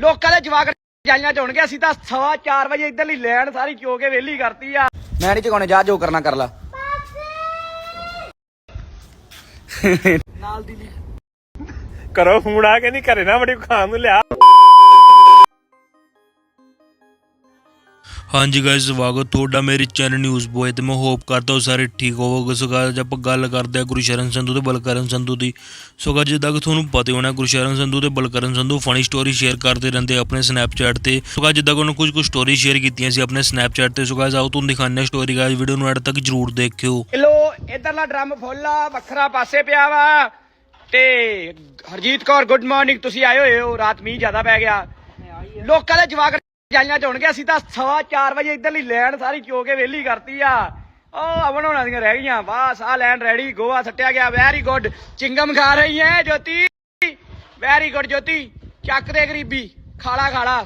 ਲੋਕਾਂ ਦੇ ਜਵਾਕ ਜਾਈਆਂ ਚ ਹੋਣਗੇ ਅਸੀਂ ਤਾਂ ਸਵਾ 4 ਵਜੇ ਇੱਧਰਲੀ ਲੈਣ ਸਾਰੀ ਚੋ ਕੇ ਵਿਹਲੀ ਕਰਤੀ ਆ। ਮੈਂ ਨਹੀਂ ਚਕਾਉਣੇ ਜਾ ਜੋ ਕਰਨਾ ਕਰ ਲਾ। ਨਾਲ ਦੀ ਕਰੋ ਫੋਨ ਆ ਕਹਿੰਦੀ ਘਰੇ ਨਾ ਬੜੀ ਖਾਣ ਨੂੰ ਲਿਆ। ਹਾਂਜੀ ਗਾਇਸ ਸਵਾਗਤ ਤੁਹਾਡਾ ਮੇਰੇ ਚੈਨਲ ਨਿਊਜ਼ ਬੋਏ ਤੇ ਮੈਂ ਹੋਪ ਕਰਦਾ ਹਾਂ ਸਾਰੇ ਠੀਕ ਹੋਵੋਗੇ। ਸੋ guys, ਆਪਾਂ ਗੱਲ ਕਰਦੇ ਹਾਂ ਗੁਰਸ਼ਰਨ ਸੰਧੂ ਤੇ ਬਲਕਰਨ ਸੰਧੂ ਦੀ। ਸੋ guys, ਜਿੱਦਾਂ ਕਿ ਤੁਹਾਨੂੰ ਪਤਾ ਹੀ ਹੋਣਾ ਗੁਰਸ਼ਰਨ ਸੰਧੂ ਤੇ Balkaran Sandhu funny story share ਕਰਦੇ ਰਹਿੰਦੇ ਆਪਣੇ ਸਨੈਪਚੈਟ ਤੇ। ਸੋ guys, ਜਿੱਦਾਂ ਕਿ ਉਹਨਾਂ ਕੁਝ ਕੁ ਸਟੋਰੀ ਸ਼ੇਅਰ ਕੀਤੀਆਂ ਸੀ ਆਪਣੇ ਸਨੈਪਚੈਟ ਤੇ। ਸੋ guys, ਆਓ ਤੁਹਾਨੂੰ ਦਿਖਾਉਂਦੇ ਸਟੋਰੀ ਗਾਇਸ ਵੀਡੀਓ ਨੂੰ ਐਡ ਤੱਕ ਜਰੂਰ ਦੇਖਿਓ। ਕਿਲੋ ਇਧਰਲਾ ਡਰਮ ਫੁੱਲਾ ਵੱਖਰਾ ਪਾਸੇ ਪਿਆ ਵਾ। ਤੇ ਹਰਜੀਤ ਕੌਰ ਗੁੱਡ ਮਾਰਨਿੰਗ ਤੁਸੀਂ ਆਏ ਹੋਏ ਹੋ ਰਾਤ ਮੀਂਹ ਜ਼ਿਆਦਾ ਪੈ ਗਿਆ। ਲੋਕਾਂ ਦੇ ਜਵਾਕ ਜਾਈਆਂ ਚ ਅਸੀਂ ਤਾਂ ਸਵਾ 4 ਵਜੇ ਇੱਧਰਲੀ ਲੈਣ ਸਾਰੀ ਚੋ ਕੇ ਵਿਹਲੀ ਕਰਤੀ ਆ। ਉਹ ਅਵਨ ਹੋਣਾ ਦੀਆਂ ਰਹਿ ਗਈਆਂ, ਬਸ ਆ ਲੈਣ ਰੈਡੀ ਗੋਆ ਸੱਟਿਆ ਗਿਆ ਵੈਰੀ ਗੁੱਡ ਚਿੰਗਮ ਖਾ ਰਹੀ ਹੈ ਜੋਤੀ। ਵੈਰੀ ਗੁੱਡ ਜੋਤੀ। ਚੱਕ ਦੇ ਗਰੀਬੀ, ਖਾਲਾ ਖਾਲਾ।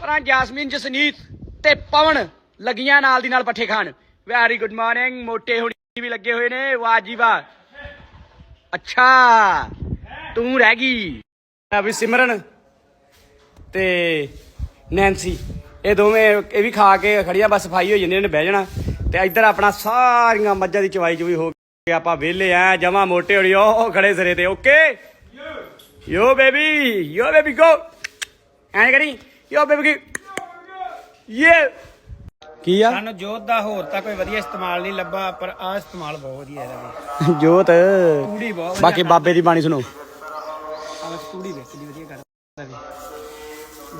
ਪਰਾਂ ਜੈਸਮੀਨ ਜਸਨੀਤ ਤੇ ਪਵਨ ਲੱਗੀਆਂ ਨਾਲ ਦੀ ਨਾਲ ਪੱਠੇ ਖਾਣ। ਵੈਰੀ ਗੁੱਡ ਮਾਰਨਿੰਗ ਮੋਟੇ ਹੁਣੀ ਵੀ ਲੱਗੇ ਹੋਏ ਨੇ, ਵਾਹ ਜੀ ਵਾਹ। ਅੱਛਾ, ਤੂੰ ਰਹਿ ਗਈ। ਆ ਵੀ ਸਿਮਰਨ ਤੇ ਨੈਂਸੀ ਇਹ ਦੋਵੇਂ ਇਹ ਵੀ ਖਾ ਕੇ ਖੜੀਆਂ ਬਸ ਸਫ਼ਾਈ ਹੋ ਜਾਂਦੀ ਨੇ ਬਹਿ ਜਾਣਾ। ਤੇ ਇੱਧਰ ਆਪਣਾ ਸਾਰੀਆਂ ਮੱਝਾਂ ਦੀ ਚਵਾਈ ਚੁਈ ਹੋ ਕੇ ਆਪਾਂ ਵਿਹਲੇ ਆ ਜਮਾ ਮੋਟੇ ਹੋਣੀ ਉਹ ਖੜੇ ਸਿਰੇ ਤੇ ਓਕੇ? ਯੋ ਬੇਬੀ ਯੋ ਬੇਬੀ ਗੋ ਐਂ ਕਰੀ ਯੋ ਬੇਬੀ ਯੇ ਕੀ ਆ? ਸਾਨੂੰ ਜੋਤ ਦਾ ਹੋਰ ਤਾਂ ਕੋਈ ਵਧੀਆ ਇਸਤੇਮਾਲ ਨਹੀਂ ਲੱਭਾ ਪਰ ਆ ਇਸਤੇਮਾਲ ਬਹੁਤ ਵਧੀਆ ਇਹਦਾ ਵੀ। ਜੋਤ ਤੂੜੀ ਬਹੁਤ ਬਾਕੀ ਬਾਬੇ ਦੀ ਬਾਣੀ ਸੁਣੋ। ਆ ਤੂੜੀ ਵੇਖ ਕਿੰਨੀ ਵਧੀਆ ਕਰਦਾ ਵੀ।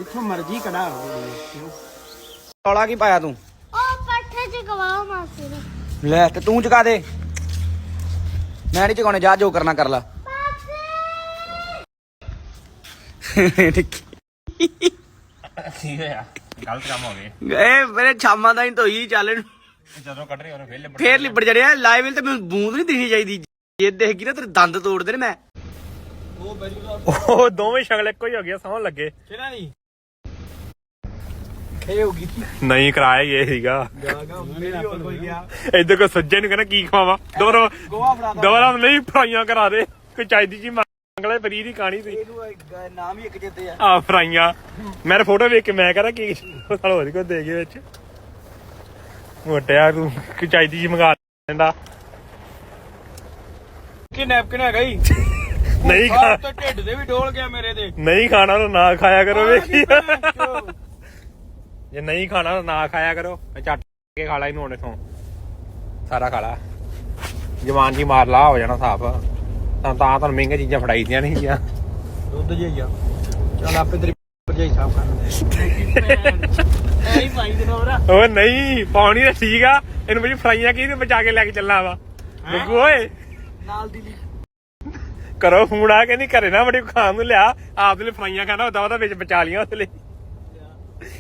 ਜਿੱਥੋਂ ਮਰਜ਼ੀ ਕਢਾ ਲਓ ਟੋਲਾ ਕੀ ਪਾਇਆ ਤੂੰ ਉਹ ਪੱਠੇ ਚ ਗਵਾਓ ਮਾਸੀ ਨੇ ਲੈ ਤੇ ਤੂੰ ਚੁਕਾ ਦੇ ਮੈਂ ਨਹੀਂ ਚੁਕਾਉਣੇ ਜਾ ਜੋ ਕਰਨਾ ਕਰ ਲਾ ਕੀ ਹੋਇਆ ਗਲਤ ਕੰਮ ਹੋ ਗਏ ਏ ਮੇਰੇ ਛਾਮਾਂ ਦਾ ਹੀ ਧੋਈ ਚੱਲ ਇਹਨੂੰ। ਜਦੋਂ ਕੱਢ ਰਹੇ ਉਹਨੇ ਫੇਰ ਲਿਬੜ ਫੇਰ ਲਿਬੜ ਜੜਿਆ ਲਾਈਵ ਤੇ ਮੈਨੂੰ ਬੂੰਦ ਨਹੀਂ ਦਿਖਣੀ ਚਾਹੀਦੀ ਜੇ ਦੇਖ ਗਈ ਨਾ ਤੇਰੇ ਦੰਦ ਤੋੜ ਦੇਣ ਮੈਂ ਉਹ ਦੋਵੇਂ ਸ਼ਕਲ ਇੱਕੋ ਹੀ ਹੋ ਗਿਆ ਸੌਣ ਲੱਗੇ ਕਿਹਨਾਂ ਦੀ ਖੇ ਹੋ ਗਈ ਨਹੀਂ ਕਰਾਇਆ ਹੀ ਇਹ ਸੀਗਾ। ਮੇਰੀ ਹੋਰ ਕੋਈ ਗਿਆ ਇੱਧਰ ਕੋ ਸੱਜੇ ਨੂੰ ਕਹਿੰਦਾ ਕੀ ਖਵਾਵਾਂ? ਦੁਬਾਰਾ ਗੋਆ ਫੜਾ ਦੁਬਾਰਾ ਨਹੀਂ ਫਰਾਈਆਂ ਕਰਾ ਦੇ। ਕੋਈ ਚਾਹੀਦੀ ਜੀ ਮੰਗ ਲੈ ਫਰੀ ਦੀ ਕਹਾਣੀ ਸੀ। ਇਹਨੂੰ ਨਾਮ ਹੀ ਇੱਕ ਜਿੱਤੇ ਆ। ਆ ਫਰਾਈਆਂ। ਮੈਂ ਫੋਟੋ ਵੇਖ ਕੇ ਮੈਂ ਕਹਦਾ ਕੀ ਸਾਲ ਹੋਰ ਕੋ ਦੇ ਗਏ ਵਿੱਚ। ਮੋਟਿਆ ਤੂੰ ਕੋਈ ਚਾਹੀਦੀ ਜੀ ਮੰਗਾ ਲੈਂਦਾ। ਕਿ ਨੈਪਕਿਨ ਹੈਗਾ ਹੀ ਨਹੀਂ ਖਾ ਤੇ ਢਿੱਡ ਦੇ ਵੀ ਡੋਲ ਗਿਆ ਮੇਰੇ ਦੇ ਨਹੀਂ ਖਾਣਾ ਤਾਂ ਨਾ ਖਾਇਆ ਕਰੋ ਵੇਖੀ। ਜੇ ਨਹੀਂ ਖਾਣਾ ਤਾਂ ਨਾ ਖਾਇਆ ਕਰੋ। ਚੱਟ ਕੇ ਖਾ ਲਾ ਇਹਨੂੰ ਹੁਣ ਇਥੋਂ। ਸਾਰਾ ਖਾ ਲਾ। ਜਵਾਨ ਜੀ ਮਾਰ ਲਾ ਹੋ ਜਾਣਾ ਸਾਫ਼। ਤਾਂ ਤਾਂ ਤੁਹਾਨੂੰ ਮਹਿੰਗੀਆਂ ਚੀਜ਼ਾਂ ਫੜਾਈ ਦੀਆਂ ਨਹੀਂ ਗਿਆ। ਦੁੱਧ ਜਿਹਾ ਚੱਲ ਆਪੇ ਤੇਰੀ ਭਰਜਾਈ ਸਾਫ਼ ਕਰ ਐ ਹੀ ਪਾਈ ਦੇ ਨੋਰਾ ਉਹ ਨਹੀਂ ਪਾਉਣੀ ਤਾਂ ਠੀਕ ਆ। ਇਹਨੂੰ ਬਈ ਫਰਾਈਆਂ ਕੀ ਤੇ ਬਚਾ ਕੇ ਲੈ ਕੇ ਚੱਲਣਾ ਵਾ। ਗੁੱਗੂ ਓਏ। ਨਾਲ ਦੀ ਕਰੋ ਆ ਕਹਿੰਦੀ ਘਰੇ ਨਾ ਬੜੀ ਖਾਣ ਨੂੰ ਲਿਆ। ਆਪ ਦੇ ਲਈ ਫਰਾਈਆਂ ਖਾਣਾ ਉਹਦਾ ਉਹਦਾ ਵਿੱਚ ਬਚਾ ਲੀਆਂ ਉਹਦੇ ਲਈ।